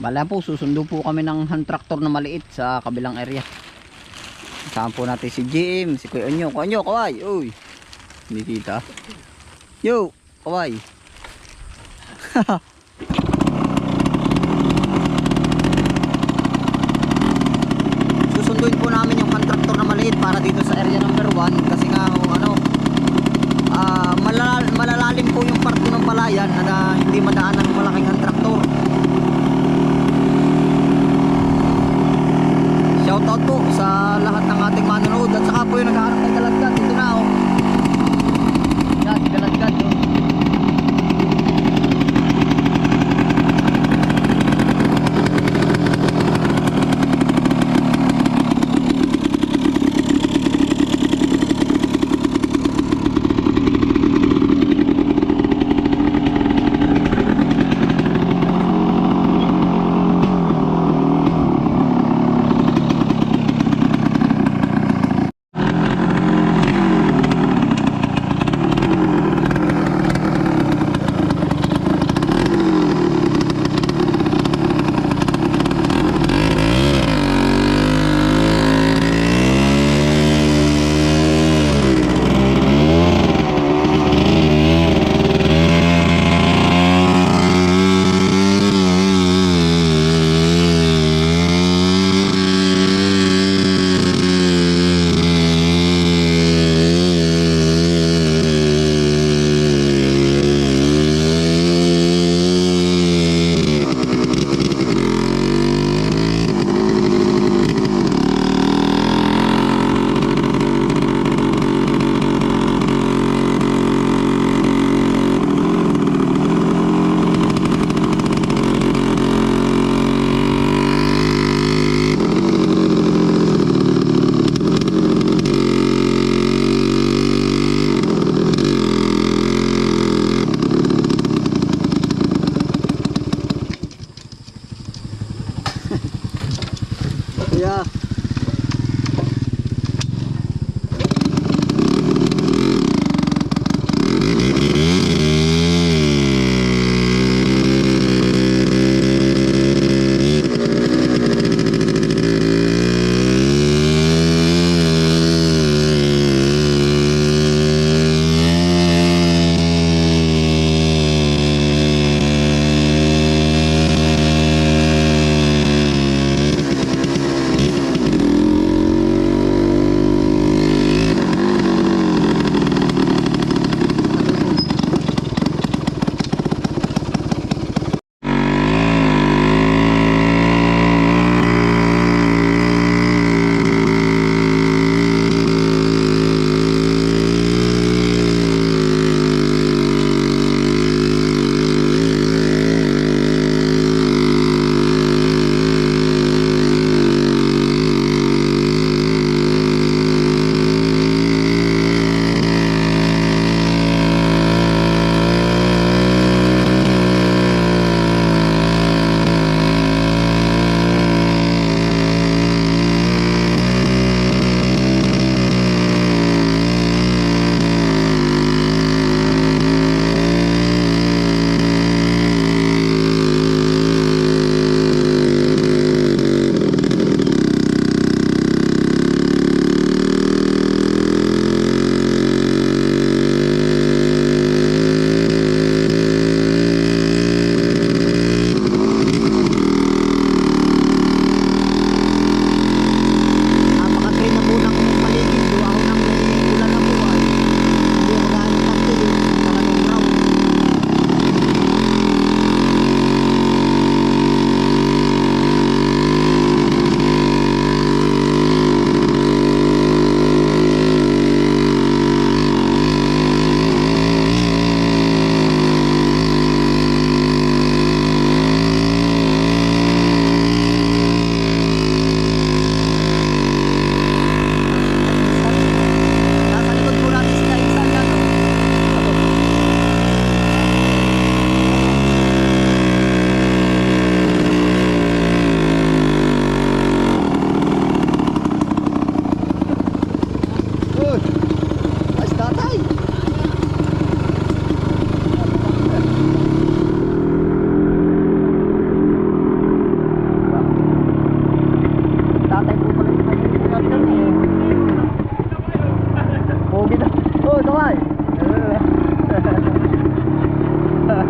Bala po, susundo po kami ng hand tractor na maliit sa kabilang area. Kasama po natin si Jim, si Kuya Onyo. Kuya Onyo, kaway! Uy! Hindi kita. Yo! Kaway! Susunduin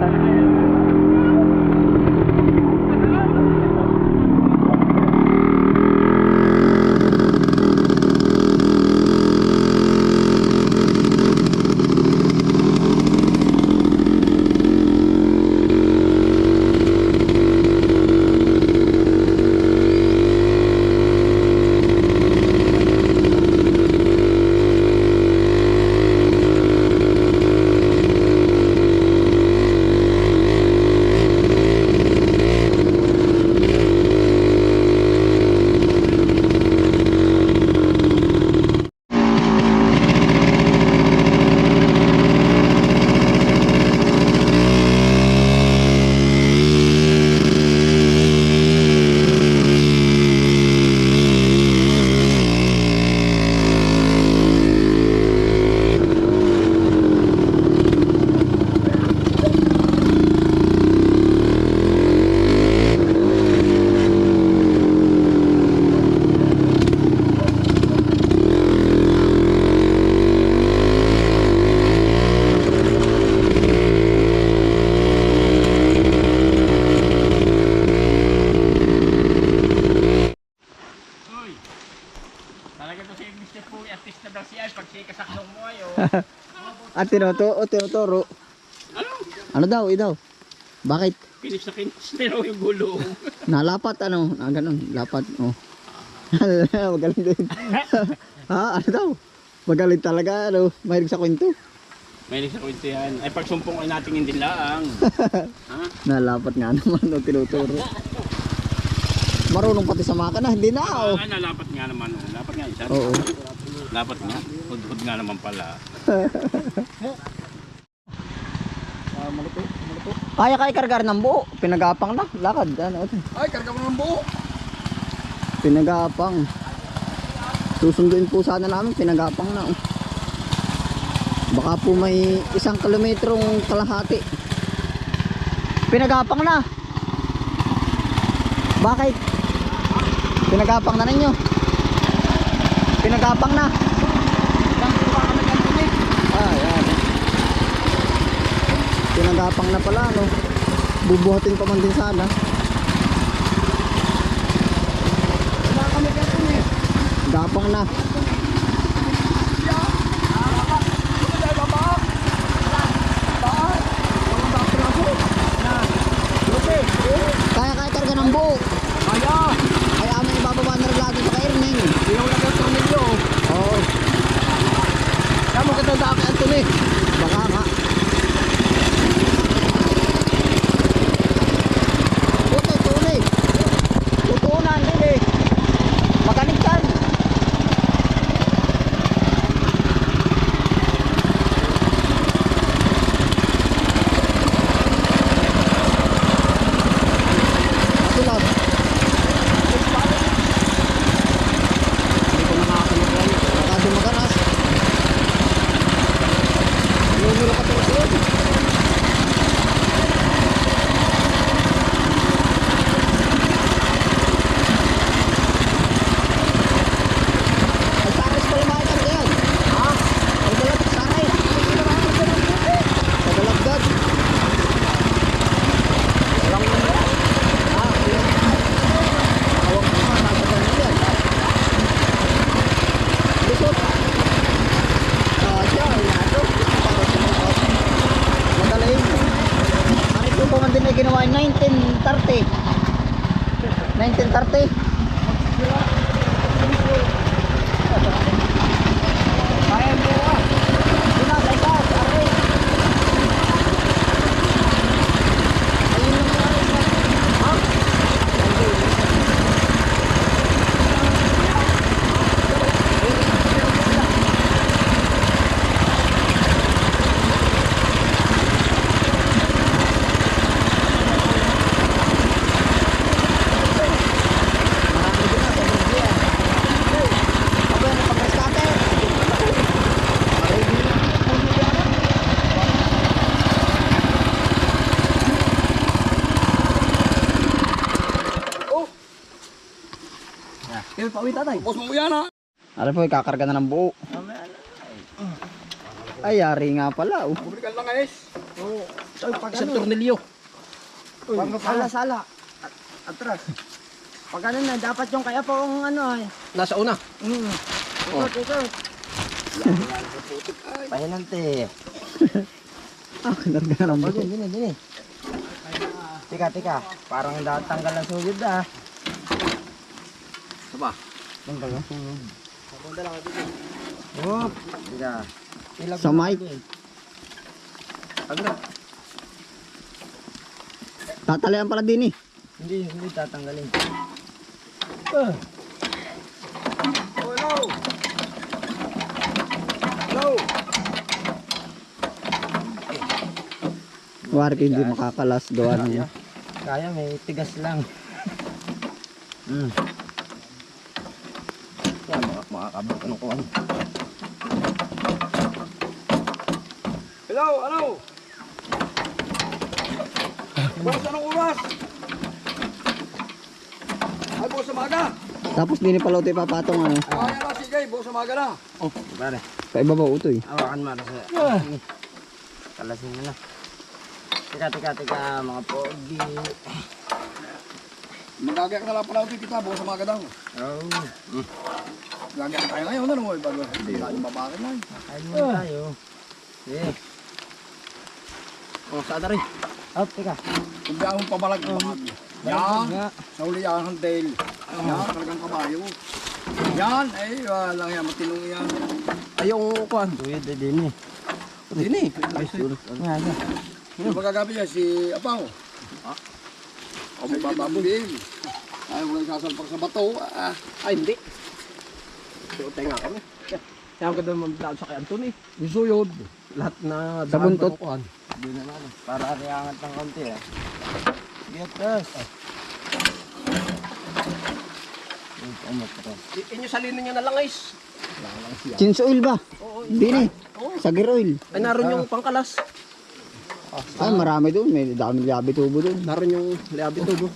Thank you. Tinuto, o tinuturo. Ano? Ano daw, idaw? Bakit? Kinis na kinis na raw yung gulong. Nalapat ano? Ah, ganun, lapat. Oh. Magaling din. ha, ano daw? Magaling talaga, ano? Mahilig sa kwento. May sa kwento yan. Ay pagsumpong ay nating hindi laang. ha? Nalapat nga naman, o tinuturo. Marunong pati sa makina, hindi na, oh. Ah, nalapat nga naman. oh. Lapat nga isa. Oo. Lapat nga. Hud-hud nga naman pala. Kaya kaya kargar ng buo. Pinagapang na. Lakad. Ano. Ay, karga mo ng buo. Pinagapang. Susunduin po sana namin. Pinagapang na. oh. Baka po may isang kilometrong kalahati. Pinagapang na. Bakit? Pinagapang na ninyo. Pinagapang na. Ah, yan. Pinagapang na pala, no? Bubuhatin pa man din sana. Gapang na. Tatay. Tapos mo yan ha. Aray po, kakarga na ng buo. Ay, yari nga pala. Oh. Bumilikan lang guys. Oo. Isang tornilyo. Sala, sala. At, atras. Pag ano na, dapat yung kaya po ang ano ay. Nasa una. Mm. Oh. Ikot, ikot. Pahinante. Ah, kakarga na ng buo. din, din, din. Tika, tika. Parang datanggal ang sugod ah. Saba. Ang sugod. Oh, tika. Ilag Sa mic. Agad. Tatalian pala din eh. Hindi, hindi tatanggalin. Ah. Oh, no. No. Wari hindi makakalas gawa ng... Kaya, may tigas lang. Mm. Ano ko ano. Hello, ano? Boss, anong oras? Ay, boss, umaga. Tapos din pala ito ipapatong ano. Kaya na, sige, boss, umaga na. Oh, pare. Sa ibabaw ito eh. Hawakan mo na sa... Kalasin mo na. Tika, tika, tika, mga pogi. Magagayak na lang pala ito kita, boss, umaga daw. Oh, Gagayak tayo ngayon, ano mo? Bago, hindi na yung babakin lang. kain muna tayo. Eh. Oh, saan na rin? Oh, teka. Kung di akong pabalag Yan, nauli yan ang tail. Yan, talagang kabayo. Yan, ay, wala yan, matinong yan. Ay, yung kuhan. Tuwid eh, din eh. Hindi eh. Nga, nga. Yung magagabi niya, si Apaw. O may bababulin. Ay, walang sasalpak sa bato. Ah, Ay, hindi. So, tayo nga kami. Kaya ko doon mambilaan sa kay Anthony. yung suyod. Lahat na Sa buntot. kuhan. Hindi na ano. Para riyangat ng konti ah. Tres. Ah. Yung pamot ko. Inyo salinin nyo na lang guys. Chinsa oil ba? Hindi ni. Sagir oil. Ay, naroon yung pangkalas. Ay, marami doon. May daming labi tubo doon. Naroon yung liabi tubo.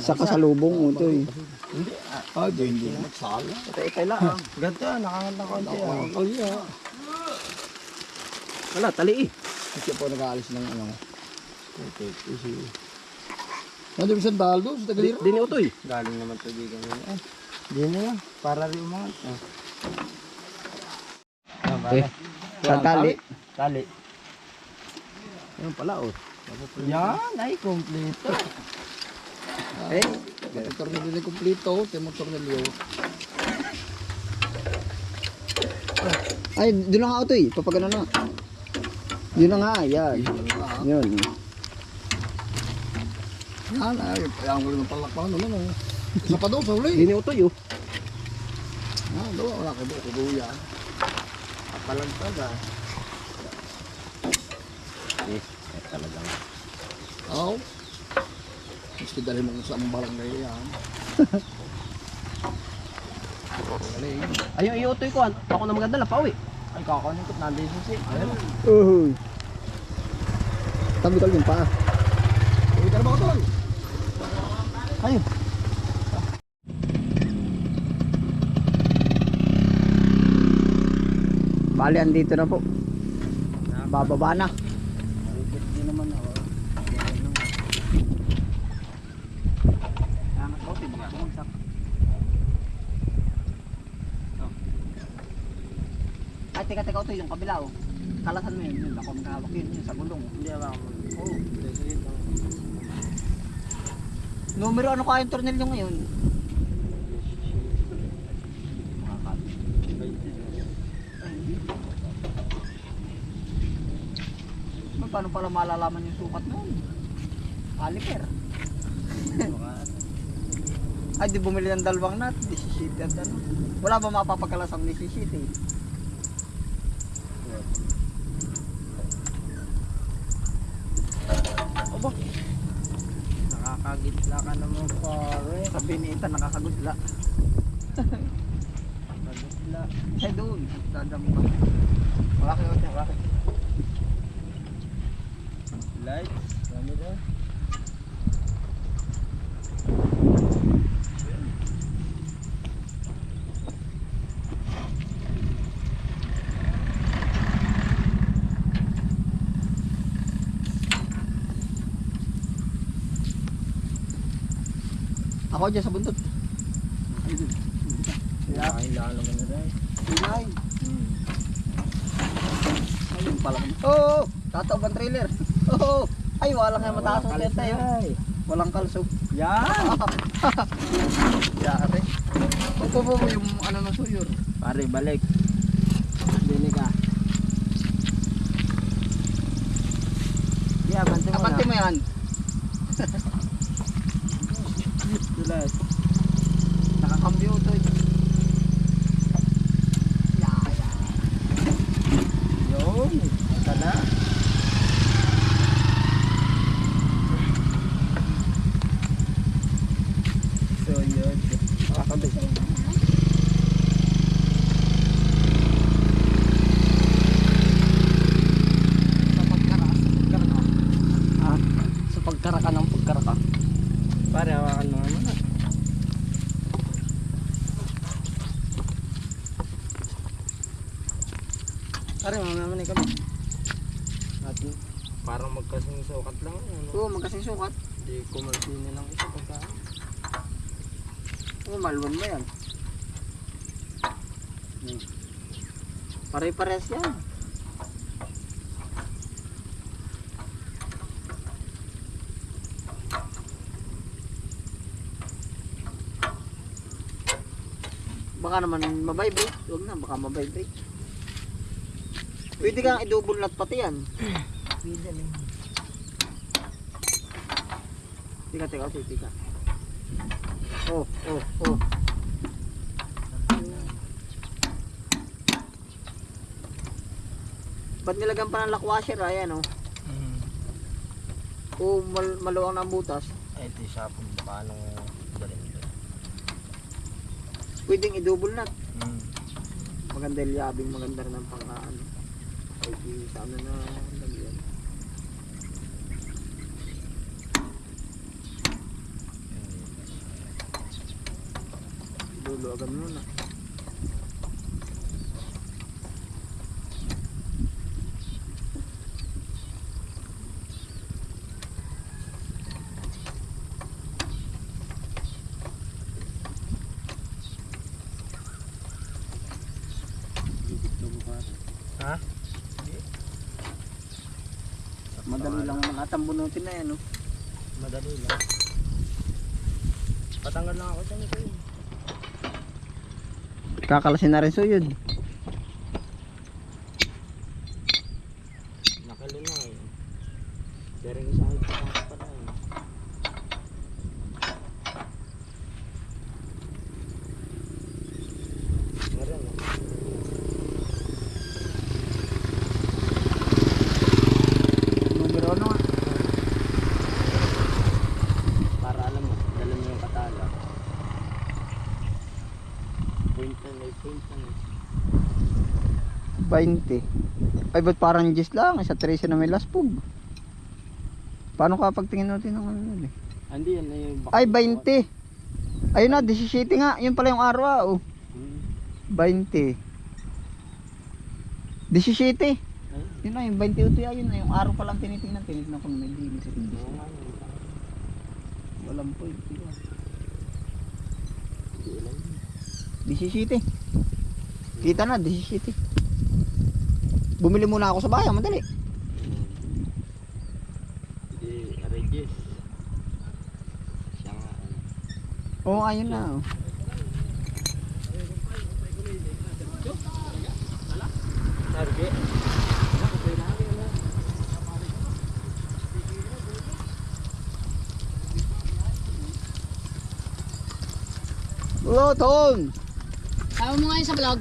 Sa kasalubong mo ito eh. Ah, di, hindi na magsala. Ito, ito lang. Ah, nakangat ng konti ah. Oh, yeah. Wala, tali eh. Kasi po nag-aalis ng ano. Nandiyan yung sandal doon sa tagalira. Di ni Utoy. Galing naman to di ganyan. Eh, di na yan. Para rin. Ah. Ah, Okay. Sa tali. Tali. Ayun pala oh. Yan, ay, kompleto. Eh, pati tornilyo na kumplito, temo tornilyo. Ay, doon na nga ito eh. Papagano na. Yun na nga, yan. Yun. Yan, ay, kaya ang gulo ng palakpakan naman. Oh. Isa pa doon sa uli. ni Utoy oh. Ah, doon, wala kayo kuduya. Palagpag ah. Talagang. Oo. Gusto dali mo sa barangay yan. Galing. Ayun, yung Utoy ko. Ako na magdala pa uwi. Ay, kakanin ko. Nandun siya si. Ayun. Uhuy. Tabi yung pa. Uy, ka na ba ito? Ayun. Bali, andito na po. Bababa na. Hindi naman ako. Angat ko, tiba ko magsak. Ay, teka, teka, Utoy, yung kabila oh. Kalasan mo yun, yun. Ako magkahawak yun, yun sa gulong. Hindi ako. Oo. Sige. Numero ano kayong tornilyo ngayon? Ay, paano pala malalaman yung sukat noon? Caliper. Ay, di bumili ng dalawang nut. 17 at ano. Wala ba mapapagkalasang 17 eh? Aba, Nakakagitla ka naman pare. sabi ni Ethan nakakagudla. Nakagitla. Ay, doon. Dadam pa. Wala kayo, wala kayo. Lights. Doon. Ako dyan sa buntot. Kaya kailangan naman na rin. Pinay. Ayun pala. Oo! Oh, tataw bang trailer? Oo! Ay, wala nga mataas ang. Ay. Walang kalso. Yan. Yari. Opo po po yung ano ng suyur. Pare, balik. Dili ka. Yeah, bante mo Kapante na. mo yan. Dulas. Nakakambyo to. Ari, mamaman ikaw. At parang magkasing sukat lang. Ano? Oo, magkasing sukat. Hindi ko magkini lang ito pagkaan. Oo, maluwan mo yan. Hmm. Pare-pares yan. baka naman mabibrate huwag na baka mabibrate Pwede kang i-double nut pati yan. Pwede lang. Tika, tika, tika, tika. Oh, oh, oh. Ba't nilagyan pa ng lock washer? Ayan, oh. Hmm. O mal maluwang na butas. Ito yung sapong paano dalhin ko. Pwedeng i-double nut. Hmm. Maganda yung yabing, maganda rin ang pang ano. Ay, di- sa ano na lagyan. Dulo agad muna. Ha? Madali lang naman atang bunutin na yan, oh. Madali lang. Patanggal lang ako dyan ito yun. Kakalasin na rin suyod. Nakalo na eh. Pero yung isa ay patanggal pa na eh. Meron eh. Numero ano nga? Para alam mo, dala mo yung katala. Point na may point na eh. 20. Ay, ba't parang gis lang? Sa 13 na may laspog. Paano ka pagtingin natin ng ano yun eh? Hindi yan Ay, 20. Ayun na, 17 nga. Yun pala yung araw ah. Oh. Hmm. 20. 17. Ay, Yun na, yung 28 yun na. Yung araw pa lang tinitingnan. Tinitingnan ko na may linis sa hindi. oo nga yun. Walang point. Hindi lang. 17. Kita na, 17. Bumili muna ako sa bayan, madali. Hindi, Regis. Siya nga. ano. Oo, oh, ayun na. Oh. Target. Ayaw mo ngayon sa vlog.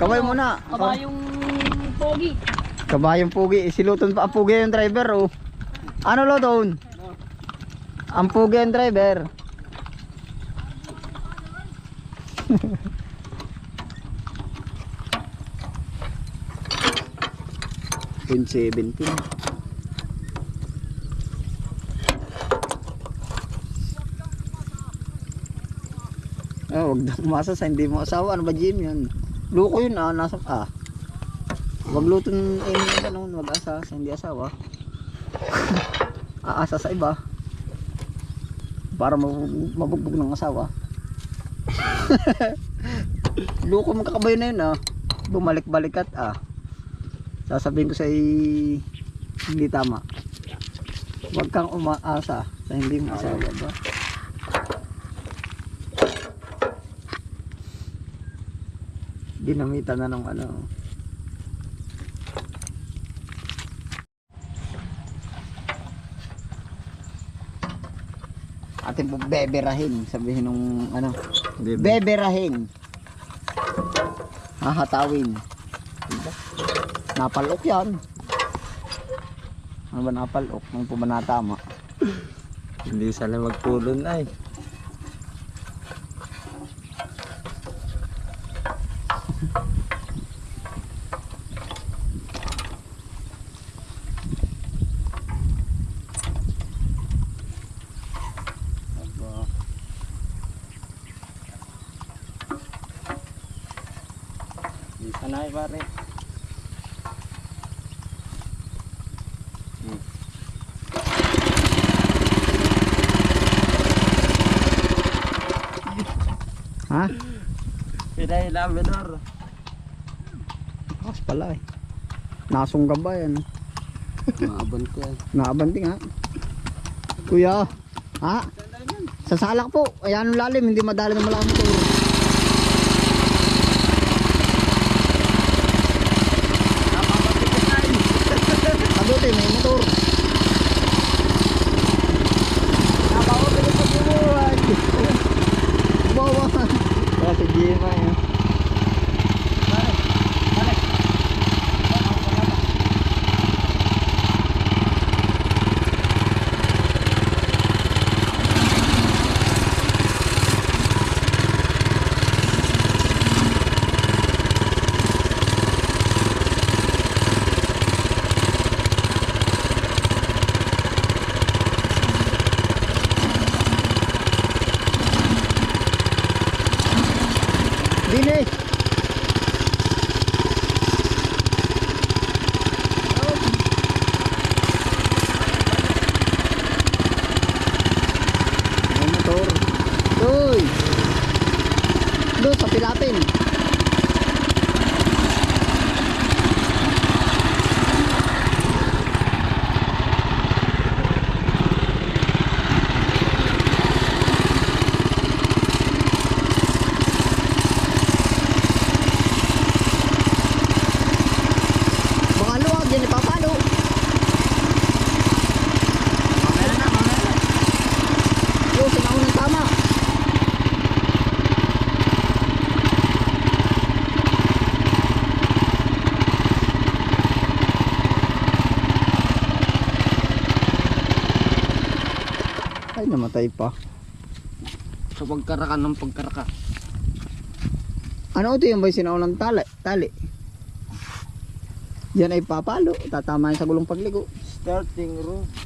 Kabayo ano? muna. Kabayong pogi. Kabayong pugi. Si Luton pa. Ang pugi yung driver oh. Ano lo Luton? Ang pugi yung driver. Pin 17. Oh, ah, wag daw umasa sa hindi mo asawa. Ano ba Jim yan? Luko yun ah, nasa ah. Wag luto ng eh, ano, mag-asa sa hindi asawa. Aasa sa iba. Para mabugbog ng asawa. Luko mo kakabayo na yun ah. Bumalik-balikat ah. Sasabihin ko sa hindi tama. Wag kang umaasa sa hindi mo asawa ba? Dinamitan na ng ano. atin po beberahin sabihin nung ano beberahin hahatawin diba? napalok yan ano ba napalok ano po ba natama Hindi sana magpulon ay. Hindi sanay pare. Ha? Pinay Labrador. Akas pala eh. Nasungga ba yan. Maabon ko yan. naabanti nga. Kuya ha? Sa salak po. Ayan ang lalim. Hindi madali na malaman to Dine. May motor. Uy. Doon sa pilapin. Baka luwag, yan ipapalo. Mamaya na, mamaya na. Yo, sinaon ng tama. Ay, namatay pa. Sa pagkaraka ng pagkaraka. Ano ito yung ba sinaon ng tali? Tali. Yan ay papalo. Tatama sa gulong pagligo. Starting rope.